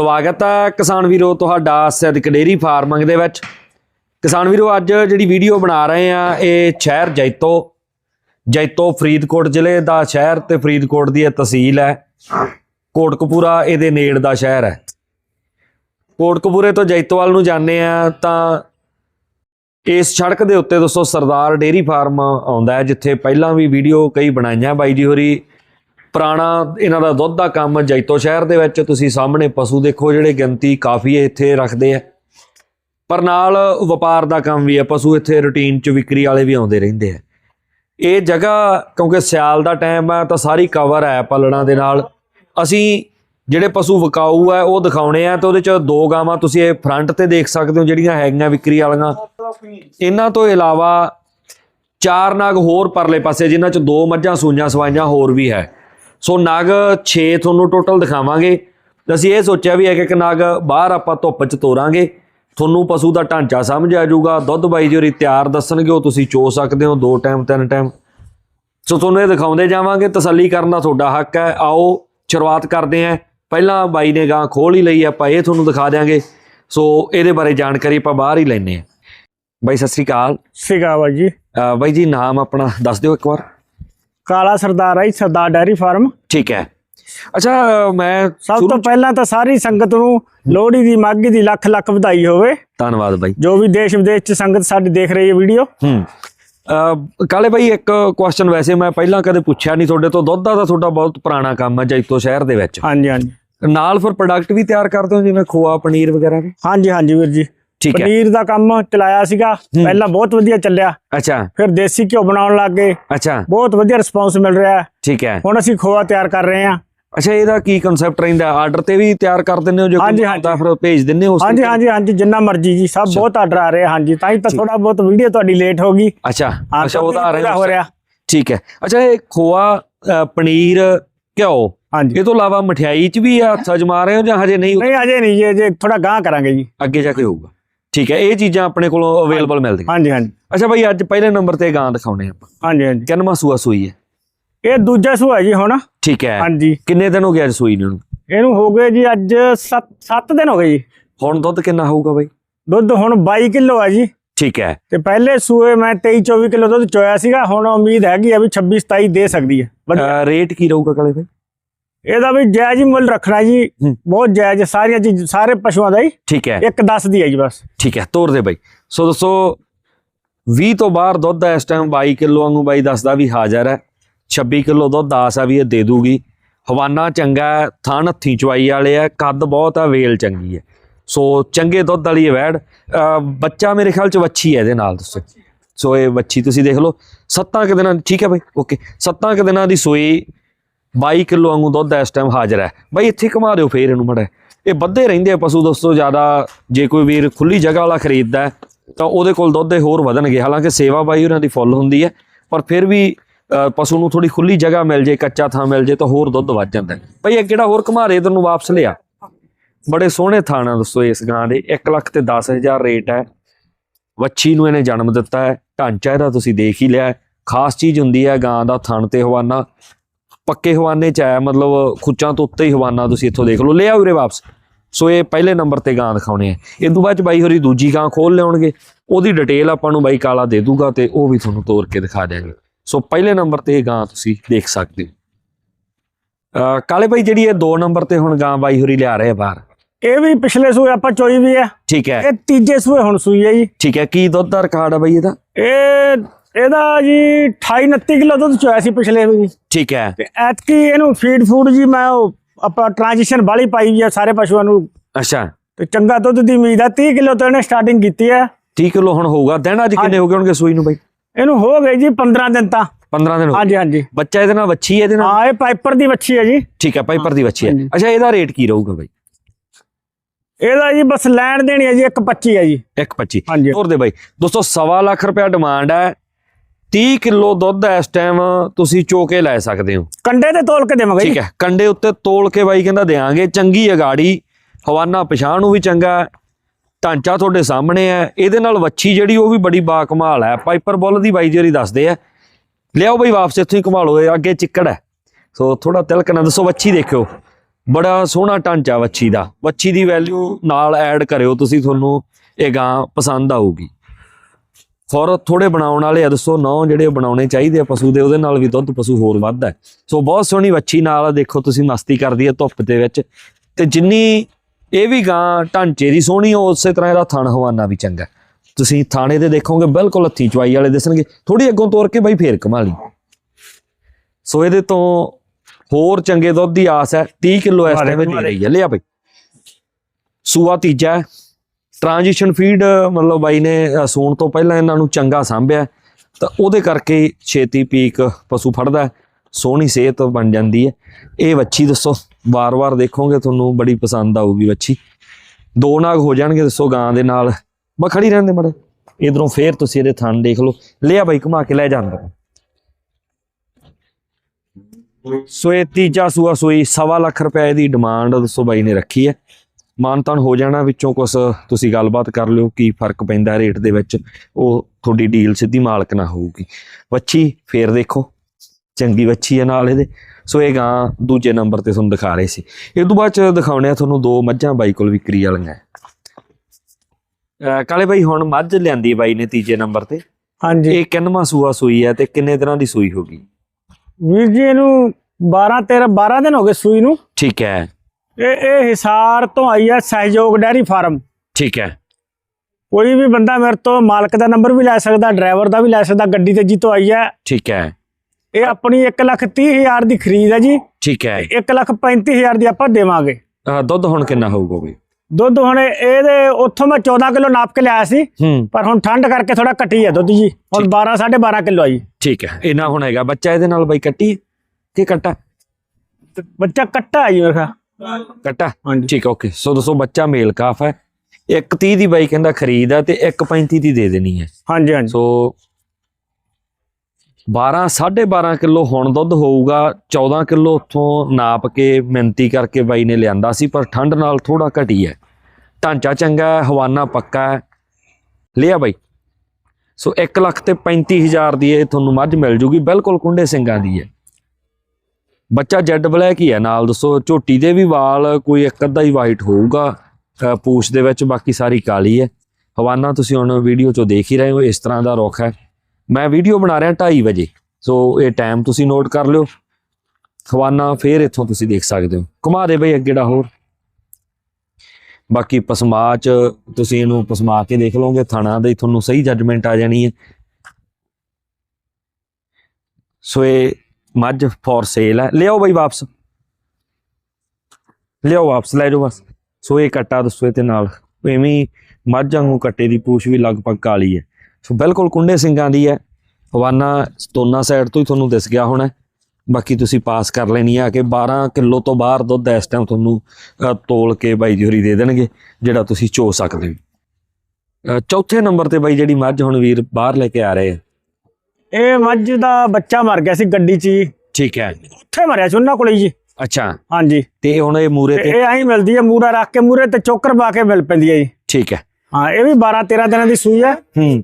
ਸਵਾਗਤ ਹੈ ਕਿਸਾਨ ਵੀਰੋ, ਤੁਹਾਡਾ ਸਿੱਧਕ ਡੇਰੀ ਫਾਰਮਿੰਗ ਦੇ ਵਿੱਚ। ਕਿਸਾਨ ਵੀਰੋ, ਅੱਜ ਜਿਹੜੀ ਵੀਡੀਓ ਬਣਾ ਰਹੇ ਆ ਇਹ ਸ਼ਹਿਰ ਜੈਤੋ ਜੈਤੋ ਫਰੀਦਕੋਟ ਜ਼ਿਲ੍ਹੇ ਦਾ ਸ਼ਹਿਰ ਤੇ ਫਰੀਦਕੋਟ ਦੀ ਇਹ ਤਹਿਸੀਲ ਹੈ। ਕੋਟਕਪੂਰਾ ਇਹਦੇ ਨੇੜ ਦਾ ਸ਼ਹਿਰ ਹੈ। ਕੋਟਕਪੂਰੇ ਤੋਂ ਜੈਤੋਵਾਲ ਨੂੰ ਜਾਂਦੇ ਆ ਤਾਂ ਇਸ ਸੜਕ ਦੇ ਉੱਤੇ ਦੋਸਤੋ ਸਰਦਾਰ ਡੇਰੀ ਫਾਰਮ ਆਉਂਦਾ ਹੈ, ਜਿੱਥੇ ਪਹਿਲਾਂ ਵੀ ਵੀਡੀਓ ਕਈ ਬਣਾਈਆਂ ਬਾਈ ਜੀ ਹੋਰੀ। ਪੁਰਾਣਾ ਇਹਨਾਂ ਦਾ ਦੁੱਧ ਦਾ ਕੰਮ ਜੈਤੋ ਸ਼ਹਿਰ ਦੇ ਵਿੱਚ ਤੁਸੀਂ ਸਾਹਮਣੇ ਪਸ਼ੂ ਦੇਖੋ ਜਿਹੜੇ ਗਿਣਤੀ ਕਾਫੀ ਇੱਥੇ ਰੱਖਦੇ ਆ। ਪਰ ਨਾਲ ਵਪਾਰ ਦਾ ਕੰਮ ਵੀ ਹੈ ਪਸ਼ੂ ਇੱਥੇ ਰੁਟੀਨ ਚ ਵਿਕਰੀ ਵਾਲੇ ਵੀ ਆਉਂਦੇ ਰਹਿੰਦੇ ਆ। ਇਹ ਜਗ੍ਹਾ ਕਿਉਂਕਿ ਸਿਆਲ ਦਾ ਟਾਈਮ ਆ, ਤਾਂ ਸਾਰੀ ਕਵਰ ਹੈ ਪਲੜਾਂ ਦੇ ਨਾਲ। ਅਸੀਂ ਜਿਹੜੇ ਪਸ਼ੂ ਵਿਕਾਊ ਹੈ ਉਹ ਦਿਖਾਉਣੇ ਆ ਤੇ ਉਹਦੇ ਚ ਦੋ ਗਾਵਾਂ ਤੁਸੀਂ ਇਹ ਫਰੰਟ ਤੇ ਦੇਖ ਸਕਦੇ ਹੋ ਜਿਹੜੀਆਂ ਹੈਗੀਆਂ ਵਿਕਰੀ ਵਾਲੀਆਂ। ਇਹਨਾਂ ਤੋਂ ਇਲਾਵਾ ਚਾਰ ਨਗ ਹੋਰ ਪਰਲੇ ਪਾਸੇ, ਜਿਨ੍ਹਾਂ ਚ ਦੋ ਮੱਝਾਂ, ਸੂਈਆਂ, ਸਵਾਈਆਂ ਹੋਰ ਵੀ ਹੈ। ਸੋ ਨਗ 6 ਤੁਹਾਨੂੰ ਟੋਟਲ ਦਿਖਾਵਾਂਗੇ। ਅਸੀਂ ਇਹ ਸੋਚਿਆ ਵੀ ਇੱਕ ਇੱਕ ਨਗ ਬਾਹਰ ਆਪਾਂ ਧੁੱਪ 'ਚ ਤੋਰਾਂਗੇ। ਤੁਹਾਨੂੰ ਪਸ਼ੂ ਦਾ ਢਾਂਚਾ ਸਮਝ ਆ ਜਾਊਗਾ। ਦੁੱਧ ਬਾਈ ਜਿਹੜੀ ਤਿਆਰ ਦੱਸਣਗੇ ਉਹ ਤੁਸੀਂ ਚੋ ਸਕਦੇ ਹੋ ਦੋ ਟਾਈਮ ਤਿੰਨ ਟਾਈਮ ਸੋ ਤੁਹਾਨੂੰ ਇਹ ਦਿਖਾਉਂਦੇ ਜਾਵਾਂਗੇ ਤਸੱਲੀ ਕਰਨ ਦਾ ਤੁਹਾਡਾ ਹੱਕ ਹੈ। ਆਓ ਸ਼ੁਰੂਆਤ ਕਰਦੇ ਹਾਂ। ਪਹਿਲਾਂ ਬਾਈ ਨੇ ਗਾਂ ਖੋਲ ਹੀ ਲਈ ਆਪਾਂ ਇਹ ਤੁਹਾਨੂੰ ਦਿਖਾ ਦਿਆਂਗੇ। ਸੋ ਇਹਦੇ ਬਾਰੇ ਜਾਣਕਾਰੀ ਆਪਾਂ ਬਾਹਰ ਹੀ ਲੈਣੇ ਆ ਬਾਈ ਸਤਿ ਸ੍ਰੀ ਅਕਾਲ। ਸਿਗਾ ਬਾਈ ਜੀ। ਬਾਈ ਜੀ ਨਾਮ ਆਪਣਾ ਦੱਸ ਦਿਓ ਇੱਕ ਵਾਰ। ਕਾਲਾ ਸਰਦਾਰ ਹੈ ਸਰਦਾਰ ਡੈਰੀ ਫਾਰਮ। ਠੀਕ ਹੈ। ਅੱਛਾ ਮੈਂ ਸਭ ਤੋਂ ਪਹਿਲਾਂ ਤਾਂ ਸਾਰੀ ਸੰਗਤ ਨੂੰ ਲੋਹੜੀ ਦੀ ਮਾਘੀ ਦੀ ਲੱਖ ਲੱਖ ਵਧਾਈ ਹੋਵੇ। ਧੰਨਵਾਦ ਬਾਈ। ਜੋ ਵੀ ਦੇਸ਼ ਵਿਦੇਸ਼ ਚ ਸੰਗਤ ਸਾਡੀ ਦੇਖ ਰਹੀ ਹੈ ਵੀਡੀਓ। ਹੂੰ। ਕਾਲੇ ਬਾਈ ਇੱਕ ਕੁਐਸਚਨ ਵੈਸੇ ਮੈਂ ਪਹਿਲਾਂ ਕਦੇ ਪੁੱਛਿਆ ਨਹੀਂ ਤੁਹਾਡੇ ਤੋਂ। ਦੁੱਧ ਦਾ ਤਾਂ ਤੁਹਾਡਾ ਬਹੁਤ ਪੁਰਾਣਾ ਕੰਮ ਹੈ ਜੈਤੋ ਸ਼ਹਿਰ ਦੇ ਵਿੱਚ। ਹਾਂਜੀ ਹਾਂਜੀ। ਨਾਲ ਫਿਰ ਪ੍ਰੋਡਕਟ ਵੀ ਤਿਆਰ ਕਰਦੇ ਹੋ ਜਿਵੇਂ ਖੋਆ ਪਨੀਰ ਵਗੈਰਾ ਹਾਂਜੀ ਹਾਂਜੀ ਵੀਰ ਜੀ। ਠੀਕ ਹੈ। ਪਨੀਰ ਦਾ ਕੰਮ ਚਲਾਇਆ ਸੀਗਾ। ਪਹਿਲਾਂ ਬਹੁਤ ਵਧੀਆ ਚੱਲਿਆ। ਅੱਛਾ। ਫਿਰ ਦੇਸੀ ਘਿਓ ਬਣਾਉਣ ਲੱਗ ਗਏ। ਅੱਛਾ। ਬਹੁਤ ਵਧੀਆ ਰਿਸਪੌਂਸ ਮਿਲ ਰਿਹਾ ਹੈ। ਠੀਕ ਹੈ। ਹੁਣ ਅਸੀਂ ਖੋਆ ਤਿਆਰ ਕਰ ਰਹੇ ਹਾਂ। ਅੱਛਾ ਇਹਦਾ ਕੀ ਕਨਸੈਪਟ ਰਹਿੰਦਾ? ਆਰਡਰ ਤੇ ਵੀ ਤਿਆਰ ਕਰ ਦਿੰਦੇ ਹੋ ਜੇ ਕੋਈ ਹਾਂਜੀ, ਮੰਗਦਾ ਫਿਰ ਭੇਜ ਦਿੰਦੇ ਹੋ ਉਸ ਹਾਂਜੀ ਹਾਂਜੀ ਹਾਂਜੀ ਜਿੰਨਾ ਮਰਜ਼ੀ ਜੀ ਸਭ ਬਹੁਤ ਆਰਡਰ ਆ ਰਹੇ ਆ, ਹਾਂਜੀ। ਤਾਂ ਹੀ ਤਾਂ ਥੋੜਾ ਬਹੁਤ ਵੀਡੀਓ ਤੁਹਾਡੀ ਲੇਟ ਹੋ ਗਈ। ਅੱਛਾ। ਅੱਛਾ ਉਹਦਾ ਆ ਪੂਰਾ ਹੋ ਰਿਹਾ। ਠੀਕ ਹੈ। ਅੱਛਾ ਇਹ ਖੋਆ ਪਨੀਰ ਘਿਓ ਹਾਂਜੀ। ਇਹ ਤੋਂ ਇਲਾਵਾ ਮਠਿਆਈ ਚ ਵੀ ਹੱਥ ਅਜਮਾ ਰਹੇ ਹੋ ਜਾਂ ਹਜੇ ਨਹੀਂ? ਨਹੀਂ ਅਜੇ ਨਹੀਂ ਜੀ ਜੇ ਥੋੜਾ ਗਾਂ ਕਰਾਂਗੇ ਜੀ। ਅੱਗੇ ਜਾ ਕੇ ਹੋਊਗਾ। ਠੀਕ ਹੈ ਇਹ ਚੀਜ਼ਾਂ ਆਪਣੇ ਕੋਲੋਂ ਅਵੇਲੇਬਲ ਮਿਲਦੀਆਂ। ਹਾਂਜੀ ਹਾਂਜੀ। ਅੱਛਾ ਬਾਈ ਅੱਜ ਪਹਿਲੇ ਨੰਬਰ ਤੇ ਗਾਂ ਦਿਖਾਉਣੇ ਆਪਾਂ। ਹਾਂਜੀ ਹਾਂਜੀ। ਕਿੰਨਵਾਂ ਸੂਆ ਸੂਈ ਹੈ? ਇਹ ਦੂਜਾ ਸੂ ਹੈ ਜੀ ਹੁਣ। ਠੀਕ ਹੈ। ਹਾਂਜੀ। ਕਿੰਨੇ ਦਿਨ ਹੋ ਗਏ ਅੱਜ ਸੂਈ ਨੂੰ? ਇਹਨੂੰ ਹੋ ਗਏ ਜੀ ਅੱਜ 7 7 ਦਿਨ ਹੋ ਗਏ ਜੀ। ਹੁਣ ਦੁੱਧ ਕਿੰਨਾ ਹੋਊਗਾ ਬਾਈ? ਦੁੱਧ ਹੁਣ 22 ਕਿਲੋ ਹੈ ਜੀ। ਠੀਕ ਹੈ। ਤੇ ਪਹਿਲੇ ਸੂਏ ਮੈਂ 23 24 ਕਿਲੋ ਦੁੱਧ ਚੋਇਆ ਸੀਗਾ। ਹੁਣ ਉਮੀਦ ਹੈਗੀ ਆ ਵੀ 26 27 ਦੇ ਸਕਦੀ ਹੈ। ਰੇਟ ਕੀ ਰਹੂਗਾ ਕਾਲੇ ਬਾਈ? ਇਹਦਾ ਵੀ ਜਾਇਜ਼ ਹੀ ਮੁੱਲ ਰੱਖਣਾ ਜੀ। ਹੂੰ। ਬਹੁਤ ਜਾਇਜ਼ ਹੈ, ਸਾਰੀਆਂ ਚੀਜ਼ ਸਾਰੇ ਪਸ਼ੂਆਂ ਦਾ ਹੀ। ਠੀਕ ਹੈ। ਇੱਕ 10 ਦੀ ਹੈ ਜੀ ਬਸ। ਠੀਕ ਹੈ ਤੋਰ ਦੇ ਬਾਈ। ਸੋ ਦੋਸਤੋ 20 ਤੋਂ ਬਾਹਰ ਦੁੱਧ ਹੈ ਇਸ ਟਾਈਮ 22 ਕਿਲੋ ਵਾਂਗੂ ਬਾਈ ਦੱਸਦਾ ਵੀ ਹਾਜ਼ਰ ਹੈ। 26 ਕਿਲੋ ਦੁੱਧ ਆਸ ਆ ਵੀ ਇਹ ਦੇ ਦੂਗੀ। ਹਵਾਨਾ ਚੰਗਾ ਹੈ ਥਣ ਹੱਥੀ ਚਵਾਈ ਵਾਲੇ ਆ ਕੱਦ ਬਹੁਤ ਆ ਵੇਲ ਚੰਗੀ ਹੈ। ਸੋ ਚੰਗੇ ਦੁੱਧ ਵਾਲੀ ਇਹ ਵੈੜ। ਬੱਚਾ ਮੇਰੇ ਖਿਆਲ ਚ ਵੱਛੀ ਹੈ ਇਹਦੇ ਨਾਲ ਦੋਸਤੋ। ਸੋ ਇਹ ਵੱਛੀ ਤੁਸੀਂ ਦੇਖ ਲਓ। ਸੱਤਾਂ ਕੁ ਦਿਨਾਂ ਠੀਕ ਹੈ ਬਾਈ ਓਕੇ। ਸੱਤਾਂ ਕੁ ਦਿਨਾਂ ਦੀ ਸੋਈ 22 ਕਿਲੋ ਵਾਂਗੂ ਦੁੱਧ ਇਸ ਟਾਈਮ ਹਾਜ਼ਰ ਹੈ। ਬਾਈ ਇੱਥੇ ਘੁਮਾ ਦਿਓ ਫੇਰ ਇਹਨੂੰ ਮੜਾ ਇਹ ਵੱਧੇ ਰਹਿੰਦੇ ਆ ਪਸ਼ੂ ਦੋਸਤੋ, ਜ਼ਿਆਦਾ ਜੇ ਕੋਈ ਵੀਰ ਖੁੱਲੀ ਜਗ੍ਹਾ ਵਾਲਾ ਖਰੀਦਦਾ ਤਾਂ ਉਹਦੇ ਕੋਲ ਦੁੱਧ ਦੇ ਹੋਰ ਵਧਣਗੇ। ਹਾਲਾਂਕਿ ਸੇਵਾ ਬਾਈ ਉਹਨਾਂ ਦੀ ਫੁੱਲ ਹੁੰਦੀ ਹੈ, ਪਰ ਫਿਰ ਵੀ ਪਸ਼ੂ ਨੂੰ ਥੋੜੀ ਖੁੱਲੀ ਜਗ੍ਹਾ ਮਿਲ ਜੇ, ਕੱਚਾ ਥਾਂ ਮਿਲ ਜੇ, ਤਾਂ ਹੋਰ ਦੁੱਧ ਵੱਧ ਜਾਂਦਾ ਹੈ। ਇਹ ਕਿਹੜਾ ਹੋਰ ਘੁਮਾ ਦੇ ਇਧਰ ਨੂੰ ਵਾਪਸ ਲਿਆ। ਬੜੇ ਸੋਹਣੇ ਥਾਣਾ ਦੋਸਤੋ ਇਸ ਗਾਂ ਦੇ। 1 ਲੱਖ ਤੇ 10000 ਰੇਟ ਹੈ। ਵੱਛੀ ਨੂੰ ਇਹਨੇ ਜਨਮ ਦਿੱਤਾ ਹੈ। ਢਾਂਚਾ ਇਹਦਾ ਤੁਸੀਂ ਦੇਖ ਹੀ ਲਿਆ ਖਾਸ ਚੀਜ਼ ਹੁੰਦੀ ਹੈ ਗਾਂ ਦਾ ਥਣ ਤੇ ਹਵਾਨਾ। ਪੱਕੇ ਹਵਾਨੇ ਚ ਆਇਆ ਮਤਲਬ ਖੁੱਚਾਂ ਤੋਂ ਉੱਤੇ ਹੀ ਹਵਾਨਾ ਤੁਸੀਂ ਇੱਥੋਂ ਦੇਖ ਲਓ। ਲਿਆ ਉਰੇ ਵਾਪਸ। ਸੋ ਇਹ ਪਹਿਲੇ ਨੰਬਰ ਤੇ ਗਾਂ ਦਿਖਾਉਣੇ ਆ। ਇਹ ਤੋਂ ਬਾਅਦ ਚ ਬਾਈ ਹੋਰੀ ਦੂਜੀ ਗਾਂ ਖੋਲ ਲਿਆਉਣਗੇ। ਉਹਦੀ ਡਿਟੇਲ ਆਪਾਂ ਨੂੰ ਬਾਈ ਕਾਲਾ ਦੇ ਦੂਗਾ ਤੇ ਉਹ ਵੀ ਤੁਹਾਨੂੰ ਤੋਰ ਕੇ ਦਿਖਾ ਦਿਆਂਗੇ। ਸੋ ਪਹਿਲੇ ਨੰਬਰ ਤੇ ਇਹ ਗਾਂ ਤੁਸੀਂ ਦੇਖ ਸਕਦੇ ਹੋ। ਕਾਲੇ ਬਾਈ ਜਿਹੜੀ ਇਹ ਦੋ ਨੰਬਰ ਤੇ ਹੁਣ ਗਾਂ ਬਾਈ ਹੋਰੀ ਲਿਆ ਰਹੇ ਆ ਬਾਹਰ। ਇਹ ਵੀ ਪਿਛਲੇ ਸੂਏ ਆਪਾਂ ਚੋਈ ਵੀ ਹੈ ਠੀਕ ਹੈ। ਇਹ ਤੀਜੇ ਸੂਏ ਹੁਣ ਸੂਈ ਹੈ ਜੀ। ਠੀਕ ਹੈ ਕੀ ਦੁੱਧ ਦਾ ਰਿਕਾਰਡ ਆ ਬਾਈ ਇਹਦਾ? ਇਹ ਇਹਦਾ ਜੀ 28 29 ਕਿਲੋ ਦੁੱਧ ਚੋਇਆ ਸੀ ਪਿਛਲੇ ਵੀ। ਠੀਕ ਹੈ। ਤੇ ਐਤਕੀ ਇਹਨੂੰ ਫੀਡ ਫੂਡ ਜੀ ਮੈਂ ਉਹ ਆਪਾਂ ਟ੍ਰਾਂਜੀਸ਼ਨ ਬਾਲੀ ਪਾਈ ਵੀ ਆ ਸਾਰੇ ਪਸ਼ੂਆਂ ਨੂੰ। ਅੱਛਾ। ਤੇ ਚੰਗਾ ਦੁੱਧ ਦੀ ਉਮੀਦ ਆ 30 ਕਿਲੋ ਤੋਂ ਇਹਨੇ ਸਟਾਰਟਿੰਗ ਕੀਤੀ ਹੈ 30 ਕਿਲੋ ਹੁਣ ਹੋਊਗਾ। ਦਿਨ ਅੱਜ ਕਿੰਨੇ ਹੋ ਗਏ ਹੋਣਗੇ ਸੂਈ ਨੂੰ ਬਾਈ? ਇਹਨੂੰ ਹੋ ਗਏ ਜੀ 15 ਦਿਨ ਤਾਂ। 15 ਦਿਨ ਹਾਂਜੀ ਹਾਂਜੀ। ਬੱਚਾ ਇਹਦੇ ਨਾਲ ਵੱਛੀ ਹੈ ਇਹਦੇ ਨਾਲ? ਹਾਂ ਇਹ ਪਾਈਪਰ ਦੀ ਵੱਛੀ ਹੈ ਜੀ। ਠੀਕ ਹੈ ਪਾਈਪਰ ਦੀ ਵੱਛੀ ਹੈ। ਅੱਛਾ ਇਹਦਾ ਰੇਟ ਕੀ ਰਹੂਗਾ ਬਾਈ? ਇਹਦਾ ਜੀ ਬਸ ਲੈਣ ਦੇਣੀ ਹੈ ਜੀ 125 ਹੈ ਜੀ। 125 ਹਾਂਜੀ। ਹੋਰ ਦੇ ਬਾਈ ਦੋਸਤੋ ਸਵਾ ਲੱਖ ਰੁਪਇਆ ਡਿਮਾਂਡ ਹੈ। 30 ਕਿਲੋ ਦੁੱਧ ਇਸ ਟਾਈਮ ਤੁਸੀਂ ਚੋ ਕੇ ਲੈ ਸਕਦੇ ਹੋ। ਕੰਡੇ ਤੇ ਤੋਲ ਕੇ ਦੇਵਾਂਗੇ ਠੀਕ ਹੈ ਕੰਡੇ ਉੱਤੇ ਤੋਲ ਕੇ ਬਾਈ ਕਹਿੰਦਾ ਦੇਾਂਗੇ ਚੰਗੀ ਅਗਾੜੀ ਹਵਾਨਾ ਪਛਾਣ ਨੂੰ ਵੀ ਚੰਗਾ। ਢਾਂਚਾ ਤੁਹਾਡੇ ਸਾਹਮਣੇ ਹੈ। ਇਹਦੇ ਨਾਲ ਵੱਛੀ ਜਿਹੜੀ ਉਹ ਵੀ ਬੜੀ ਬਾ ਕਮਾਲ ਹੈ। ਪਾਈਪਰ ਬੁੱਲ ਦੀ ਬਾਈ ਜਿਹੜੀ ਦੱਸਦੇ ਆ। ਲਿਆਓ ਬਾਈ ਵਾਪਸ ਇੱਥੋਂ ਹੀ ਘੁਮਾ ਲਓ ਇਹ ਅੱਗੇ ਚਿੱਕੜ ਹੈ। ਸੋ ਥੋੜਾ ਤਿਲਕ ਨਾ ਦੱਸੋ ਵੱਛੀ ਦੇਖਿਓ। ਬੜਾ ਸੋਹਣਾ ਢਾਂਚਾ ਵੱਛੀ ਦਾ। ਵੱਛੀ ਦੀ ਵੈਲਿਊ ਨਾਲ ਐਡ ਕਰਿਓ ਤੁਸੀਂ ਤੁਹਾਨੂੰ ਇਹ ਗਾਂ ਪਸੰਦ ਆਊਗੀ। ਫੋਰ ਥੋੜੇ ਬਣਾਉਣ ਵਾਲੇ ਆ ਦੱਸੋ ਨੌ ਜਿਹੜੇ ਬਣਾਉਣੇ ਚਾਹੀਦੇ ਆ ਪਸ਼ੂ ਦੇ ਉਹਦੇ ਨਾਲ ਵੀ ਦੁੱਧ ਪਸ਼ੂ ਹੋਰ ਵੱਧਦਾ ਹੈ। ਸੋ ਬਹੁਤ ਸੋਹਣੀ ਵੱਛੀ ਨਾਲ ਦੇਖੋ ਤੁਸੀਂ ਮਸਤੀ ਕਰਦੀ ਹੈ ਧੁੱਪ ਦੇ ਵਿੱਚ। ਤੇ ਜਿੰਨੀ ਇਹ ਵੀ ਗਾਂ ਢਾਂਚੇ ਦੀ ਸੋਹਣੀ ਉਹ ਉਸੇ ਤਰ੍ਹਾਂ ਇਹਦਾ ਥਣ ਹਵਾਨਾ ਵੀ ਚੰਗਾ ਹੈ। ਤੁਸੀਂ ਥਾਣੇ ਤੇ ਦੇਖੋਗੇ ਬਿਲਕੁਲ ਹੱਥੀ ਚਵਾਈ ਵਾਲੇ ਦਿਸਣਗੇ। ਥੋੜੀ ਅੱਗੋਂ ਤੋਰ ਕੇ ਬਾਈ ਫੇਰ ਕਮਾ ਲਈ। ਸੋ ਇਹਦੇ ਤੋਂ ਹੋਰ ਚੰਗੇ ਦੁੱਧ ਦੀ ਆਸ ਹੈ 30 ਕਿਲੋ ਇਸ ਟਾਈਮ ਦੇ ਰਹੀ ਹੈ ਲਿਆ ਬਾਈ। ਸੂਆ ਤੀਜਾ ਹੈ। ਟ੍ਰਾਂਜੀਸ਼ਨ ਫੀਡ ਮਤਲਬ ਬਾਈ ਨੇ ਅ, ਸੂਣ ਤੋਂ ਪਹਿਲਾਂ ਇਹਨਾਂ ਨੂੰ ਚੰਗਾ ਸਾਂਭਿਆ। ਤਾਂ ਉਹਦੇ ਕਰਕੇ ਛੇਤੀ ਪੀਕ ਪਸ਼ੂ ਫੜਦਾ ਸੋਹਣੀ ਸਿਹਤ ਬਣ ਜਾਂਦੀ ਹੈ। ਇਹ ਵੱਛੀ ਦੱਸੋ ਵਾਰ-ਵਾਰ ਦੇਖੋਗੇ ਤੁਹਾਨੂੰ ਬੜੀ ਪਸੰਦ ਆਊਗੀ ਵੱਛੀ। ਦੋ ਨਾਗ ਹੋ ਜਾਣਗੇ ਦੱਸੋ ਗਾਂ ਦੇ ਨਾਲ। ਬਾ ਖੜੀ ਰਹਿੰਦੇ ਮੜੇ। ਇਧਰੋਂ ਫੇਰ ਤੁਸੀਂ ਇਹਦੇ ਥਣ ਦੇਖ ਲਓ। ਲਿਆ ਬਾਈ ਘੁਮਾ ਕੇ ਲੈ ਜਾਂਦਾ ਸੋ ਇਹ ਤੀਜਾ ਸੂਆ ਸੂਈ ਸਵਾ ਲੱਖ ਰੁਪਏ ਦੀ ਡਿਮਾਂਡ ਦੱਸੋ ਬਾਈ ਨੇ ਰੱਖੀ ਹੈ। ਮਾਨਤਾਨ ਹੋ ਜਾਣਾ ਵਿੱਚੋਂ ਕੁਝ ਤੁਸੀਂ ਗੱਲਬਾਤ ਕਰ ਲਿਓ ਕੀ ਫ਼ਰਕ ਪੈਂਦਾ ਰੇਟ ਦੇ ਵਿੱਚ ਉਹ ਤੁਹਾਡੀ ਡੀਲ ਸਿੱਧੀ ਮਾਲਕ ਨਾਲ ਹੋਊਗੀ। ਵੱਛੀ ਫੇਰ ਦੇਖੋ ਚੰਗੀ ਵੱਛੀ ਹੈ ਨਾਲ ਇਹਦੇ। ਸੋ ਇਹ ਗਾਂ ਦੂਜੇ ਨੰਬਰ ਤੇ ਤੁਹਾਨੂੰ ਦਿਖਾ ਰਹੇ ਸੀ। ਇਹ ਤੋਂ ਬਾਅਦ ਚ ਦਿਖਾਉਣੇ ਆ ਤੁਹਾਨੂੰ ਦੋ ਮੱਝਾਂ ਬਾਈ ਕੋਲ ਵਿਕਰੀ ਵਾਲੀਆਂ। ਕਾਲੇ ਬਾਈ ਹੁਣ ਮੱਝ ਲਿਆਂਦੀ ਬਾਈ ਨੇ ਤੀਜੇ ਨੰਬਰ ਤੇ। ਹਾਂਜੀ। ਇਹ ਕਿੰਨਵਾਂ ਸੂਆ ਸੂਈ ਹੈ ਤੇ ਕਿੰਨੇ ਦਿਨਾਂ ਦੀ ਸੂਈ ਹੋਗੀ ਵੀਰ ਜੀ ਇਹਨੂੰ 12 13 12 ਦਿਨ ਹੋ ਗਏ ਸੂਈ ਨੂੰ। ਠੀਕ ਹੈ। ਇਹ ਇਹ ਹਿਸਾਰ ਤੋਂ ਆਈ ਹੈ ਸਹਿਯੋਗ ਡੈਰੀ ਫਾਰਮ। ਠੀਕ ਹੈ। ਕੋਈ ਵੀ ਬੰਦਾ ਮੇਰੇ ਤੋਂ ਮਾਲਕ ਦਾ ਨੰਬਰ ਵੀ ਲੈ ਸਕਦਾ ਡਰਾਈਵਰ ਦਾ ਵੀ ਲੈ ਸਕਦਾ ਗੱਡੀ ਤੇ ਜਿੱਤੋਂ ਆਈ ਹੈ। ਠੀਕ ਹੈ। ਇਹ ਆਪਣੀ 1 ਲੱਖ 30 ਹਜ਼ਾਰ ਦੀ ਖਰੀਦ ਹੈ ਜੀ। ਠੀਕ ਹੈ। 1 ਲੱਖ 35 ਹਜ਼ਾਰ ਦੀ ਆਪਾਂ ਦੇਵਾਂਗੇ। ਦੁੱਧ ਹੁਣ ਕਿੰਨਾ ਹੋਊਗਾ ਬਈ ਦੁੱਧ ਹੁਣ ਇਹਦੇ ਉੱਥੋਂ ਮੈਂ 14 ਕਿਲੋ ਨਾਪ ਕੇ ਲਿਆਇਆ ਸੀ। ਪਰ ਹੁਣ ਠੰਡ ਕਰਕੇ ਥੋੜਾ ਘਟੀ ਹੈ ਦੁੱਧ ਜੀ। ਹੁਣ 12 12.5 ਕਿਲੋ ਆਈ। ਠੀਕ ਹੈ। ਇਹਨਾਂ ਹੁਣ ਹੈਗਾ। ਬੱਚਾ ਇਹਦੇ ਨਾਲ ਬਾਈ ਕੱਟੀ ਕਿ ਕੱਟਾ? ਤੇ ਬੱਚਾ ਕੱਟਾ ਜੀ ਮੇਰੇ ਖਿਆਲ। ਕੱਟਾ? ਹਾਂਜੀ। ਠੀਕ ਹੈ ਓਕੇ। ਸੋ ਦੋਸਤੋ ਬੱਚਾ ਮੇਲ ਕਾਫ ਹੈ। 130 ਦੀ ਬਾਈ ਕਹਿੰਦਾ ਖਰੀਦ ਹੈ ਤੇ 135 ਦੀ ਦੇ ਦੇਣੀ ਹੈ। ਹਾਂਜੀ ਹਾਂਜੀ। ਸੋ 12 12.5 ਕਿਲੋ ਹੁਣ ਦੁੱਧ ਹੋਊਗਾ। 14 ਕਿਲੋ ਉੱਥੋਂ ਨਾਪ ਕੇ ਮਿੰਤੀ ਕਰਕੇ ਬਾਈ ਨੇ ਲਿਆਂਦਾ ਸੀ ਪਰ ਠੰਡ ਨਾਲ ਥੋੜਾ ਘਟੀ ਹੈ। ਢਾਂਚਾ ਚੰਗਾ ਹੈ ਹਵਾਨਾ ਪੱਕਾ ਹੈ। ਲਿਆ ਬਾਈ। ਸੋ 1 ਲੱਖ ਤੇ 35000 ਦੀ ਇਹ ਤੁਹਾਨੂੰ ਮੱਝ ਮਿਲ ਜੂਗੀ। ਬਿਲਕੁਲ ਕੁੰਡੇ ਸਿੰਘਾਂ ਦੀ ਹੈ। ਬੱਚਾ ਜੈਡ ਬਲੈਕ ਹੀ ਹੈ ਨਾਲ ਦੱਸੋ ਝੋਟੀ ਦੇ ਵੀ ਵਾਲ ਕੋਈ ਇੱਕ ਅੱਧਾ ਹੀ ਵਾਈਟ ਹੋਊਗਾ ਪੂਛ ਦੇ ਵਿੱਚ, ਬਾਕੀ ਸਾਰੀ ਕਾਲੀ ਹੈ। ਹਵਾਨਾ, ਤੁਸੀਂ ਹੁਣ ਵੀਡੀਓ 'ਚੋਂ ਦੇਖ ਹੀ ਰਹੇ ਹੋ, ਇਸ ਤਰ੍ਹਾਂ ਦਾ ਰੁੱਖ ਹੈ। ਮੈਂ ਵੀਡੀਓ ਬਣਾ ਰਿਹਾ 2:30 ਵਜੇ, ਸੋ ਇਹ ਟਾਈਮ ਤੁਸੀਂ ਨੋਟ ਕਰ ਲਿਓ। ਖਵਾਨਾ ਫੇਰ ਇੱਥੋਂ ਤੁਸੀਂ ਦੇਖ ਸਕਦੇ ਹੋ। ਘੁਮਾ ਦੇ ਬਈ ਅੱਗੇ ਦਾ ਹੋਰ। ਬਾਕੀ ਪਸਮਾ ਚ ਤੁਸੀਂ ਇਹਨੂੰ ਪਸਮਾ ਕੇ ਦੇਖ ਲਓਗੇ, ਥਾਣਾ ਦੇ, ਤੁਹਾਨੂੰ ਸਹੀ ਜੱਜਮੈਂਟ ਆ ਜਾਣੀ ਹੈ। ਸੋ ਇਹ ਮੱਝ ਫॉर ਸੇਲ ਹੈ। ਲਿਆਓ ਬਈ ਵਾਪਸ। ਲਿਆਓ ਵਾਪਸ, ਲੈ ਜਾਓ ਬਸ। ਸੋ ਇਹ ਕੱਟਾ ਦੱਸੋ ਇਹਦੇ ਨਾਲ। ਐਵੇਂ ਹੀ ਮੱਝ ਵਾਂਗੂ ਕੱਟੇ ਦੀ ਪੂਛ ਵੀ ਲਗਭਗ ਕਾਲੀ ਹੈ। ਸੋ ਬਿਲਕੁਲ ਕੁੰਡੇ ਸਿੰਘਾਂ ਦੀ ਹੈ। ਹਵਾਨਾ ਦੋਨਾਂ ਸਾਈਡ ਤੋਂ ਹੀ ਤੁਹਾਨੂੰ ਦਿਸ ਗਿਆ ਹੋਣਾ ਬਾਕੀ ਤੁਸੀਂ ਪਾਸ ਕਰ ਲੈਣੀ ਆ ਕਿ। 12 ਕਿਲੋ ਤੋਂ ਬਾਹਰ ਦੁੱਧ ਇਸ ਟਾਈਮ ਤੁਹਾਨੂੰ ਤੋਲ ਕੇ ਬਾਈ ਜੀ ਹੋਰੀ ਦੇ ਦੇਣਗੇ, ਜਿਹੜਾ ਤੁਸੀਂ ਚੋ ਸਕਦੇ ਹੋ। ਚੌਥੇ ਨੰਬਰ ਤੇ ਬਾਈ ਜਿਹੜੀ ਮੱਝ ਹੁਣ ਵੀਰ ਬਾਹਰ ਲੈ ਕੇ ਆ ਰਹੇ ਆ ਇਹ ਮੱਝ ਦਾ ਬੱਚਾ ਮਰ ਗਿਆ ਸੀ ਗੱਡੀ 'ਚ ਹੀ। ਠੀਕ ਹੈ। ਉੱਥੇ ਮਰਿਆ ਸੀ ਉਹਨਾਂ ਕੋਲੇ ਜੀ। ਅੱਛਾ। ਹਾਂਜੀ। ਤੇ ਹੁਣ ਇਹ ਮੂਰੇ ਤੇ ਤੇ ਇਹ ਐਂ ਮਿਲਦੀ ਹੈ ਮੂਰਾ ਰੱਖ ਕੇ ਮੂਰੇ ਤੇ ਚੋਕਰ ਪਾ ਕੇ ਮਿਲ ਪੈਂਦੀ ਹੈ ਜੀ। ਠੀਕ ਹੈ। ਹਾਂ ਇਹ ਵੀ 12 13 ਦਿਨਾਂ ਦੀ ਸੂਈ ਹੈ। ਹੂੰ।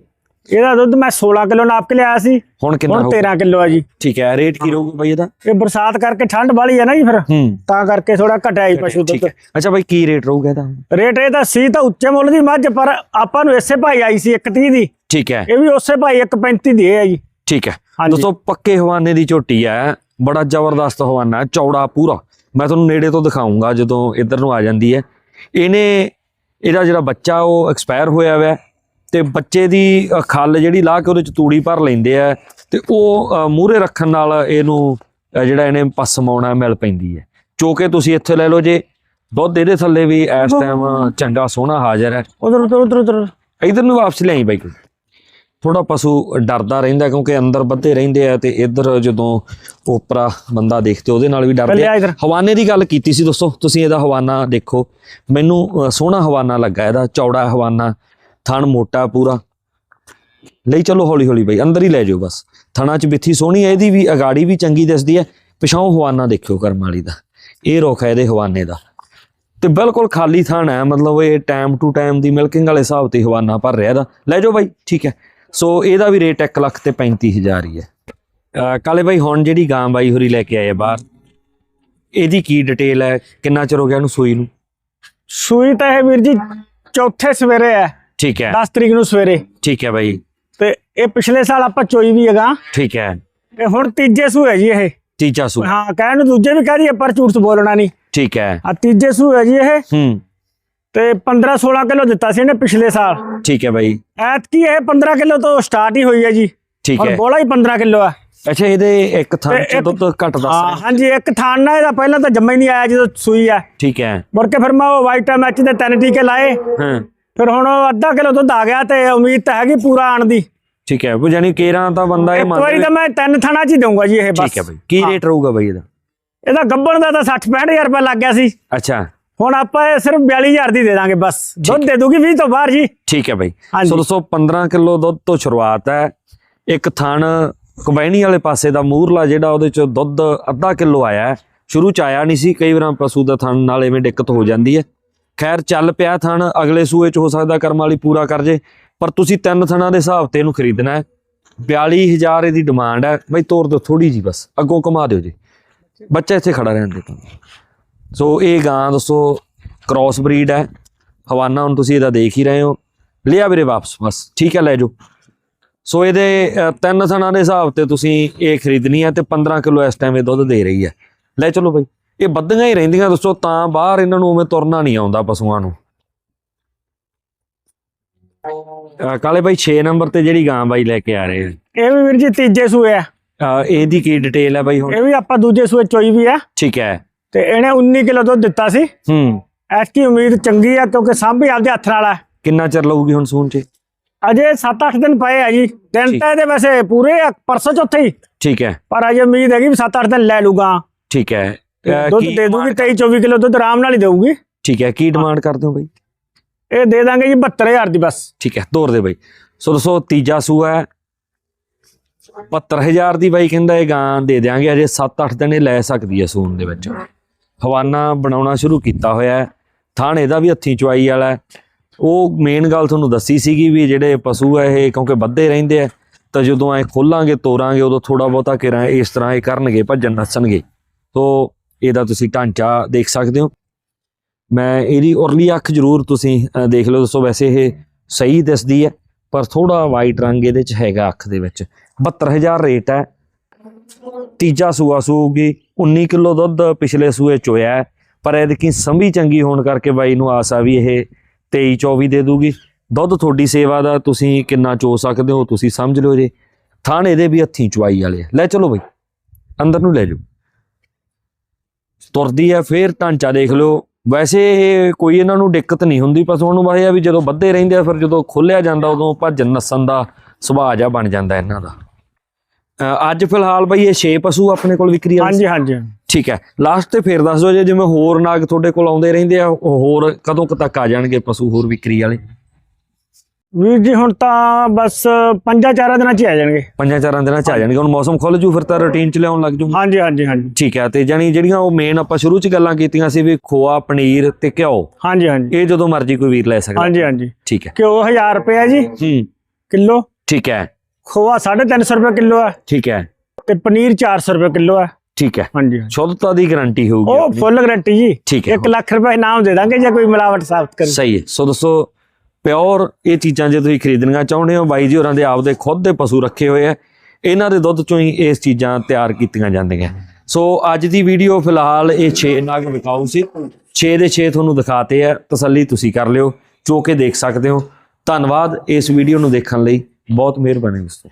ਇਹਦਾ ਦੁੱਧ ਮੈਂ 16 ਕਿਲੋ ਨਾਪ ਕੇ ਲਿਆਇਆ ਸੀ। ਹੁਣ ਕਿੰਨਾ ਹੁਣ ਹੋ 13 ਕਿਲੋ ਹੈ ਜੀ। ਠੀਕ ਹੈ ਰੇਟ ਕੀ ਰਹੂਗਾ ਬਾਈ ਇਹਦਾ? ਇਹ ਬਰਸਾਤ ਕਰਕੇ ਠੰਡ ਬਾਲੀ ਹੈ ਨਾ ਜੀ ਫਿਰ। ਹੂੰ। ਤਾਂ ਕਰਕੇ ਥੋੜਾ ਘਟਿਆ ਜੀ ਪਸ਼ੂ ਠੀਕ ਦੁੱਧ ਹੈ। ਅੱਛਾ ਬਾਈ ਕੀ ਰੇਟ ਰਹੂਗਾ ਇਹਦਾ? ਰੇਟ ਇਹ ਤਾਂ ਸੀ ਤਾਂ ਉੱਚੇ ਮੁੱਲ ਦੀ ਮੱਝ ਪਰ ਆਪਾਂ ਨੂੰ ਇਸੇ ਭਾਈ ਆਈ ਸੀ 130 ਦੀ। ਠੀਕ ਹੈ। ਇਹ ਵੀ ਉਸੇ ਭਾਈ 135 ਦੀ ਹੈ ਜੀ। ਠੀਕ ਹੈ। ਦੋਸਤੋ ਪੱਕੇ ਹਵਾਨੇ ਦੀ ਝੋਟੀ ਹੈ। ਬੜਾ ਜ਼ਬਰਦਸਤ ਹਵਾਨਾ ਚੌੜਾ ਪੂਰਾ। ਮੈਂ ਤੁਹਾਨੂੰ ਨੇੜੇ ਤੋਂ ਦਿਖਾਉਂਗਾ ਜਦੋਂ ਇੱਧਰ ਨੂੰ ਆ ਜਾਂਦੀ ਹੈ। ਇਹਨੇ ਇਹਦਾ ਜਿਹੜਾ ਬੱਚਾ ਉਹ ਐਕਸਪਾਇਰ ਹੋਇਆ ਹੋਇਆ ਤੇ ਬੱਚੇ ਦੀ ਖੱਲ ਜਿਹੜੀ ਲਾ ਕੇ ਉਹਦੇ ਚ ਤੂੜੀ ਭਰ ਲੈਂਦੇ ਆ ਤੇ ਉਹ ਮੂਹਰੇ ਰੱਖਣ ਨਾਲ ਇਹਨੂੰ ਜਿਹੜਾ ਇਹਨੇ ਪਸਮਾਉਣਾ ਮਿਲ ਪੈਂਦੀ ਹੈ। ਜੋ ਕਿ ਤੁਸੀਂ ਇੱਥੇ ਲੈ ਲਓ ਜੇ ਦੁੱਧ ਇਹਦੇ ਥੱਲੇ ਵੀ ਇਸ ਟਾਈਮ ਚੰਗਾ ਸੋਹਣਾ ਹਾਜ਼ਰ ਹੈ। ਉਧਰ ਉਧਰ ਉਧਰ ਉਧਰ। ਇਧਰ ਨੂੰ ਵਾਪਸ ਲਿਆਈ ਬਾਈ ਥੋੜਾ ਪਸ਼ੂ ਡਰਦਾ ਰਹਿੰਦਾ ਕਿਉਂਕਿ ਅੰਦਰ ਬੱਧੇ ਰਹਿੰਦੇ ਆ ਤੇ ਇੱਧਰ ਜਦੋਂ ਉਪਰਾ ਬੰਦਾ ਦੇਖਦੇ ਉਹਦੇ ਨਾਲ ਵੀ ਡਰਦੇ ਆ। ਹਵਾਨੇ ਦੀ ਗੱਲ ਕੀਤੀ ਸੀ ਦੋਸਤੋ ਤੁਸੀਂ ਇਹਦਾ ਹਵਾਨਾ ਦੇਖੋ। ਮੈਨੂੰ ਸੋਹਣਾ ਹਵਾਨਾ ਲੱਗਾ ਇਹਦਾ ਚੌੜਾ ਹਵਾਨਾ ਥਣ ਮੋਟਾ ਪੂਰਾ। ਲਈ ਚਲੋ ਹੌਲੀ ਹੌਲੀ ਬਈ ਅੰਦਰ ਹੀ ਲੈ ਜਾਓ ਬਸ। ਥਣਾ ਚ ਬਿੱਥੀ ਸੋਹਣੀ ਹੈ ਇਹਦੀ ਵੀ ਅਗਾੜੀ ਵੀ ਚੰਗੀ ਦਿਸਦੀ ਹੈ ਪਿਛਾਉ ਹਵਾਨਾ ਦੇਖਿਓ ਕਰਮ ਵਾਲੀ ਦਾ। ਇਹ ਰੁੱਖ ਹੈ ਇਹਦੇ ਹਵਾਨੇ ਦਾ। ਤੇ ਬਿਲਕੁਲ ਖਾਲੀ ਥਾਣ ਹੈ ਮਤਲਬ ਇਹ ਟਾਈਮ ਟੂ ਟਾਈਮ ਦੀ ਮਿਲਕਿੰਗ ਵਾਲੇ ਹਿਸਾਬ ਤੇ ਹਵਾਨਾ ਭਰ ਰਿਹਾ ਇਹਦਾ। ਲੈ ਜਾਓ ਬਾਈ ਠੀਕ ਹੈ। ਸੋ ਇਹਦਾ ਵੀ ਰੇਟ 1 ਲੱਖ ਤੇ 35000 ਹੀ ਹੈ। ਕਾਲੇ ਬਾਈ ਹੁਣ ਜਿਹੜੀ ਗਾਂ ਬਾਈ ਹੋਰੀ ਲੈ ਕੇ ਆਏ ਬਾਹਰ ਇਹਦੀ ਕੀ ਡਿਟੇਲ ਹੈ? ਕਿੰਨਾ ਚਿਰ ਹੋ ਗਿਆ ਇਹਨੂੰ ਸੂਈ ਨੂੰ? ਸੂਈ ਤਾਂ ਇਹ ਵੀਰ ਜੀ ਚੌਥੇ ਸਵੇਰੇ ਹੈ। ਠੀਕ ਹੈ। 10 ਤਰੀਕ ਨੂੰ ਸਵੇਰੇ। ਠੀਕ ਹੈ ਬਾਈ। ਤੇ ਇਹ ਪਿਛਲੇ ਸਾਲ ਆਪਾਂ ਚੋਈ ਵੀ ਹੈਗਾ। ਠੀਕ ਹੈ। ਇਹ ਹੁਣ ਤੀਜੇ ਸੂ ਹੈ ਜੀ ਇਹ। ਤੀਜਾ ਸੂ। ਹਾਂ ਕਹਿਣ ਨੂੰ ਦੂਜੇ ਵੀ ਕਹਿ ਦਈਏ ਪਰ ਝੂਠ ਬੋਲਣਾ ਨਹੀਂ। ਠੀਕ ਹੈ। ਆ ਤੀਜੇ ਸੂ ਹੈ ਜੀ ਇਹ। ਹੂੰ। ਤੇ 15 16 ਕਿਲੋ ਦਿੱਤਾ ਸੀ ਇਹਨੇ ਪਿਛਲੇ ਸਾਲ। ਠੀਕ ਹੈ ਬਾਈ। ਐਤਕੀ ਇਹ 15 ਕਿਲੋ ਤੋਂ ਸਟਾਰਟ ਹੀ ਹੋਈ ਹੈ ਜੀ। ਠੀਕ ਹੈ। ਬੋਲਾ ਹੀ 15 ਕਿਲੋ ਆ। ਅੱਛਾ ਇਹਦੇ ਇੱਕ ਥਾਂ ਚ ਦੁੱਧ ਘੱਟ ਹਾਂ ਦੱਸ ਹਾਂਜੀ ਇੱਕ ਥਾਨ ਨਾ ਇਹਦਾ ਪਹਿਲਾਂ ਤਾਂ ਜੰਮਾ ਹੀ ਨਹੀਂ ਆਇਆ ਜਦੋਂ ਸੂਈ ਆ। ਠੀਕ ਹੈ। ਮੁੜ ਕੇ ਫਿਰ ਮੈਂ ਉਹ ਵਾਈਟਾ ਮੈਚ ਦੇ ਤਿੰਨ ਟੀਕੇ ਲਾਏ। ਹਾਂ। ਫਿਰ ਹੁਣ ਅੱਧਾ ਕਿਲੋ ਦੁੱਧ ਆ ਗਿਆ ਤੇ ਉਮੀਦ ਤਾਂ ਹੈਗੀ ਪੂਰਾ ਆਣ ਦੀ। ਠੀਕ ਹੈ ਉਹ ਜਾਨੀ ਕੇਰਾਂ ਤਾਂ ਬੰਦਾ ਇਹ ਇੱਕ ਵਾਰੀ ਮੰਨਦਾ ਤਾਂ ਮੈਂ ਤਿੰਨ ਥਾਣਾ ਚ ਹੀ ਦਊਂਗਾ ਜੀ ਇਹ ਬਸ ਠੀਕ ਹੈ ਬਾਈ। ਕੀ ਰੇਟ ਰਹੂਗਾ ਬਾਈ ਇਹਦਾ? ਇਹਦਾ ਗੱਬਣ ਦਾ ਤਾਂ 60 65000 ਰੁਪਏ ਲੱਗ ਗਿਆ ਸੀ। ਅੱਛਾ। ਹੁਣ ਆਪਾਂ ਇਹ ਸਿਰਫ 42000 ਦੀ ਦੇ ਦਾਂਗੇ ਬਸ। ਦੁੱਧ ਦੇ ਦੂਗੀ 20 ਤੋਂ ਬਾਹਰ ਜੀ। ਠੀਕ ਹੈ ਬਾਈ। ਸੋ ਦੋਸਤੋ 15 ਕਿਲੋ ਦੁੱਧ ਤੋਂ ਸ਼ੁਰੂਆਤ ਹੈ। ਇੱਕ ਥਣ ਕਬੈਣੀ ਵਾਲੇ ਪਾਸੇ ਦਾ ਮੂਰਲਾ ਜਿਹੜਾ ਉਹਦੇ ਚ ਦੁੱਧ ਅੱਧਾ ਕਿਲੋ ਆਇਆ। ਸ਼ੁਰੂ ਚ ਆਇਆ ਨਹੀਂ ਸੀ ਕਈ ਵਾਰਾਂ ਪਸ਼ੂ ਦਾ ਥਣ ਨਾਲ ਐਵੇਂ ਦਿੱਕਤ ਹੋ ਜਾਂਦੀ ਹੈ। ਖੈਰ ਚੱਲ ਪਿਆ ਥਣ ਅਗਲੇ ਸੂਏ ਚ ਹੋ ਸਕਦਾ ਕਰਮ ਵਾਲੀ ਪੂਰਾ ਕਰ ਜੇ। ਪਰ ਤੁਸੀਂ ਤਿੰਨ ਥਣਾਂ ਦੇ ਹਿਸਾਬ ਤੇ ਇਹਨੂੰ ਖਰੀਦਣਾ ਹੈ। 42000 ਇਹਦੀ ਡਿਮਾਂਡ ਹੈ। ਬਈ ਤੋਰ ਦਿਓ ਥੋੜੀ ਜੀ ਬਸ ਅੱਗੋਂ ਕਮਾ ਦਿਓ ਜੀ। ਬੱਚਾ ਇੱਥੇ ਖੜਾ ਰਹਿਣ ਦੇ। ਸੋ ਇਹ ਗਾਂ ਦੋਸਤੋ ਕ੍ਰਾਸ ਬਰੀਡ ਹੈ। ਹਵਾਨਾ ਹੁਣ ਤੁਸੀਂ ਇਹਦਾ ਦੇਖ ਹੀ ਰਹੇ ਹੋ। ਲਿਆ ਵੀਰੇ ਵਾਪਸ ਬਸ। ਠੀਕ ਹੈ ਲੈ ਜਾਓ। ਸੋ ਇਹਦੇ ਤਿੰਨ ਥਣਾਂ ਦੇ ਹਿਸਾਬ ਤੇ ਤੁਸੀਂ ਇਹ ਖਰੀਦਣੀ ਹੈ ਤੇ 15 ਕਿਲੋ ਇਸ ਟਾਈਮ ਇਹ ਦੁੱਧ ਦੇ ਰਹੀ ਹੈ। ਲੈ ਚਲੋ ਬਈ। ਇਹ ਬੱਦੀਆਂ ਹੀ ਰਹਿੰਦੀਆਂ ਦੋਸਤੋ ਤਾਂ ਬਾਹਰ ਇਹਨਾਂ ਨੂੰ ਉਵੇਂ ਤੁਰਨਾ ਨਹੀਂ ਆਉਂਦਾ ਪਸ਼ੂਆਂ ਨੂੰ। ਕਾਲੇ ਬਾਈ 6 ਨੰਬਰ ਤੇ ਜਿਹੜੀ ਗਾਂ ਬਾਈ ਲੈ ਕੇ ਆ ਰਹੇ ਇਹ ਵੀ ਵੀਰ ਜੀ ਤੀਜੇ ਸੂਏ ਆ। ਇਹਦੀ ਕੀ ਡਿਟੇਲ ਹੈ ਬਾਈ ਹੁਣ? ਇਹ ਵੀ ਆਪਾਂ ਦੂਜੇ ਸੂਏ ਚੋਈ ਵੀ ਆ। ਠੀਕ ਹੈ। ਤੇ ਇਹਨੇ 19 ਕਿਲੋ ਦੁੱਧ ਦਿੱਤਾ ਸੀ। ਹੂੰ। ਐਤਕੀ ਉਮੀਦ ਚੰਗੀ ਆ ਕਿਉਂਕਿ ਸਾਂਭੀ ਆਪਦੇ ਹੱਥ ਨਾਲ ਆ। ਕਿੰਨਾ ਚਿਰ ਲਊਗੀ ਹੁਣ ਸੂਨ ਚ? ਅਜੇ 7-8 ਦਿਨ ਪਏ ਆ ਜੀ। ਦਿਨ। ਤਾਂ ਇਹਦੇ ਵੈਸੇ ਪੂਰੇ ਪਰਸੋਂ ਚੌਥੇ ਹੀ। ਠੀਕ ਹੈ। ਪਰ ਅਜੇ ਉਮੀਦ ਹੈਗੀ ਵੀ 7-8 ਦਿਨ ਲੈ ਲੂਗਾ ਠੀਕ ਹੈ। ਦੁੱਧ ਕੀ ਦੇ ਦੂਗੀ demand- 23-24 ਕਿਲੋ ਦੁੱਧ ਆਰਾਮ ਨਾਲ ਹੀ ਦੇਊਗੀ। ਠੀਕ ਹੈ ਕੀ ਡਿਮਾਂਡ ਕਰਦੇ ਹੋ ਬਾਈ? ਇਹ ਦੇ ਦਾਂਗੇ ਜੀ 72000 ਦੀ ਬਸ। ਠੀਕ ਹੈ ਤੋਰ ਦੇ ਬਾਈ। ਸੋ ਦੋਸਤੋ ਤੀਜਾ ਸੂਆ ਹੈ। 72000 ਦੀ ਬਾਈ ਕਹਿੰਦਾ ਇਹ ਗਾਂ ਦੇ ਦਿਆਂਗੇ ਅਜੇ 7-8 ਦਿਨ ਇਹ ਲੈ ਸਕਦੀ ਹੈ ਸੂਣ ਦੇ ਵਿੱਚ। ਹਵਾਨਾ ਬਣਾਉਣਾ ਸ਼ੁਰੂ ਕੀਤਾ ਹੋਇਆ ਹੈ। ਥਾਣ ਇਹਦਾ ਵੀ ਹੱਥੀਂ ਚੁਆਈ ਵਾਲਾ ਉਹ ਮੇਨ ਗੱਲ ਤੁਹਾਨੂੰ ਦੱਸੀ ਸੀਗੀ ਵੀ ਜਿਹੜੇ ਪਸ਼ੂ ਆ ਇਹ ਕਿਉਂਕਿ ਵੱਧੇ ਰਹਿੰਦੇ ਆ ਤਾਂ ਜਦੋਂ ਐ ਖੋਲਾਂਗੇ, ਤੋਰਾਂਗੇ, ਉਦੋਂ ਥੋੜਾ ਬਹੁਤਾ ਕਿਰਾਂ ਇਸ ਤਰ੍ਹਾਂ ਇਹ ਕਰਨਗੇ, ਭੱਜਣ ਨੱਸਣਗੇ। ਤੋ ਇਹਦਾ ਤੁਸੀਂ ਢਾਂਚਾ ਦੇਖ ਸਕਦੇ ਹੋ। ਮੈਂ ਇਹਦੀ ਉਰਲੀ ਅੱਖ ਜ਼ਰੂਰ ਤੁਸੀਂ ਦੇਖ ਲਓ ਦੱਸੋ, ਵੈਸੇ ਇਹ ਸਹੀ ਦਿਸਦੀ ਹੈ, ਪਰ ਥੋੜਾ ਵਾਈਟ ਰੰਗ ਇਹਦੇ ਚ ਹੈਗਾ ਅੱਖ ਦੇ ਵਿੱਚ। 72000 ਰੇਟ ਹੈ। ਤੀਜਾ ਸੂਆ ਸੂਗੀ 19 ਕਿਲੋ ਦੁੱਧ ਪਿਛਲੇ ਸੂਏ ਚੋਇਆ ਹੈ, ਪਰ ਇਹਦੀ ਸੰਭੀ ਚੰਗੀ ਹੋਣ ਕਰਕੇ ਬਾਈ ਨੂੰ ਆਸ ਆ ਵੀ ਇਹ 23 24 ਦੇ ਦੂਗੀ। ਦੁੱਧ ਤੁਹਾਡੀ ਸੇਵਾ ਦਾ ਤੁਸੀਂ ਕਿੰਨਾ ਚੋ ਸਕਦੇ ਹੋ ਤੁਸੀਂ ਸਮਝ ਲਿਓ ਜੇ। ਥਾਣੇ ਇਹਦੇ ਵੀ ਹੱਥੀਂ ਚੁਆਈ ਵਾਲੇ ਆ। ਲੈ ਚਲੋ ਬਾਈ ਅੰਦਰ ਨੂੰ ਲੈ ਜਾਓ। ਤੁਰਦੀ ਹੈ ਫੇਰ ਢਾਂਚਾ ਦੇਖ ਲਿਓ। ਵੈਸੇ ਇਹ ਕੋਈ ਇਹਨਾਂ ਨੂੰ ਦਿੱਕਤ ਨਹੀਂ ਹੁੰਦੀ ਬਸ ਪਸ਼ੂਆਂ ਨੂੰ ਆ ਵੀ ਜਦੋਂ ਵੱਧੇ ਰਹਿੰਦੇ ਆ ਫਿਰ ਜਦੋਂ ਖੋਲਿਆ ਜਾਂਦਾ ਉਦੋਂ ਭੱਜਣ ਨੱਸਣ ਦਾ ਸੁਭਾਅ ਜਿਹਾ ਬਣ ਜਾਂਦਾ ਇਹਨਾਂ ਦਾ। ਅੱਜ ਫਿਲਹਾਲ ਬਈ ਇਹ 6 ਪਸ਼ੂ ਆਪਣੇ ਕੋਲ ਵਿਕਰੀ ਵਾਲੇ ਹਾਂਜੀ ਹਾਂਜੀ। ਠੀਕ ਹੈ। ਲਾਸਟ ਤੇ ਫੇਰ ਦੱਸ ਦਿਓ ਜੇ ਜਿਵੇਂ ਹੋਰ ਨਾਗ ਤੁਹਾਡੇ ਕੋਲ ਆਉਂਦੇ ਰਹਿੰਦੇ ਆ ਹੋਰ ਕਦੋਂ ਤੱਕ ਆ ਜਾਣਗੇ ਪਸ਼ੂ ਹੋਰ ਵਿਕਰੀ ਵਾਲੇ? ਵੀਰ ਜੀ ਹੁਣ ਤਾਂ ਬਸ ਪੰਜਾਂ ਚਾਰਾਂ ਦਿਨਾਂ ਚ ਆ ਜਾਣਗੇ। ਪੰਜਾਂ ਚਾਰਾਂ ਦਿਨਾਂ ਚ ਆ ਜਾਣਗੇ। ਹੁਣ ਮੌਸਮ ਖੁੱਲ ਜੂ ਫਿਰ ਤਾਂ ਰੁਟੀਨ ਚ ਲਿਆਉਣ ਲੱਗ ਜੂ। ਹਾਂਜੀ ਹਾਂਜੀ ਹਾਂਜੀ। ਠੀਕ ਹੈ ਤੇ ਜਾਨੀ ਜਿਹੜੀਆਂ ਉਹ ਮੇਨ ਆਪਾਂ ਸ਼ੁਰੂ ਚ ਗੱਲਾਂ ਕੀਤੀਆਂ ਸੀ ਵੀ ਖੋਆ ਪਨੀਰ ਤੇ ਘਿਓ। ਹਾਂਜੀ ਹਾਂਜੀ। ਇਹ ਜਦੋਂ ਮਰਜ਼ੀ ਕੋਈ ਵੀਰ ਲੈ ਸਕਦਾ। ਹਾਂਜੀ ਹਾਂਜੀ। ਠੀਕ ਹੈ। ਘਿਓ 1000 ਰੁਪਏ ਆ ਜੀ। ਹੂੰ। ਕਿਲੋ। ਠੀਕ ਹੈ। ਖੋਆ 350 ਰੁਪਏ ਕਿਲੋ ਆ ਠੀਕ ਹੈ। ਤੇ ਪਨੀਰ 400 ਰੁਪਏ ਕਿਲੋ ਆ ਠੀਕ ਹੈ। ਹਾਂਜੀ। ਸ਼ੁੱਧਤਾ ਦੀ ਗਾਰੰਟੀ ਹੋਊਗੀ ਉਹ। ਫੁੱਲ ਗਰੰਟੀ ਜੀ। ਠੀਕ ਹੈ। 1 ਲੱਖ ਰੁਪਏ ਇਨਾਮ ਦੇ ਦਾਂਗੇ ਜੇ ਕੋਈ ਮਿਲਾਵਟ ਸਾਬਤ ਕਰੇ। ਸਹੀ ਹੈ। ਸੋ ਦੋਸਤੋ ਪਿਓਰ ਇਹ ਚੀਜ਼ਾਂ ਜੇ ਤੁਸੀਂ ਖਰੀਦਣੀਆਂ ਚਾਹੁੰਦੇ ਹੋ ਬਾਈ ਜੀ ਹੋਰਾਂ ਦੇ ਆਪਦੇ ਖੁਦ ਦੇ ਪਸ਼ੂ ਰੱਖੇ ਹੋਏ ਆ ਇਹਨਾਂ ਦੇ ਦੁੱਧ ਚੋਂ ਹੀ ਇਸ ਚੀਜ਼ਾਂ ਤਿਆਰ ਕੀਤੀਆਂ ਜਾਂਦੀਆਂ। ਸੋ ਅੱਜ ਦੀ ਵੀਡੀਓ ਫਿਲਹਾਲ ਇਹ 6 ਨਾਗ ਵਿਕਾਊ ਸੀ। 6 ਦੇ 6 ਤੁਹਾਨੂੰ ਦਿਖਾਤੇ ਆ। ਤਸੱਲੀ ਤੁਸੀਂ ਕਰ ਲਿਓ ਚੋ ਕੇ ਦੇਖ ਸਕਦੇ ਹੋ। ਧੰਨਵਾਦ ਇਸ ਵੀਡੀਓ ਨੂੰ ਦੇਖਣ ਲਈ। ਬਹੁਤ ਮਿਹਰਬਾਨੀ ਦੋਸਤੋ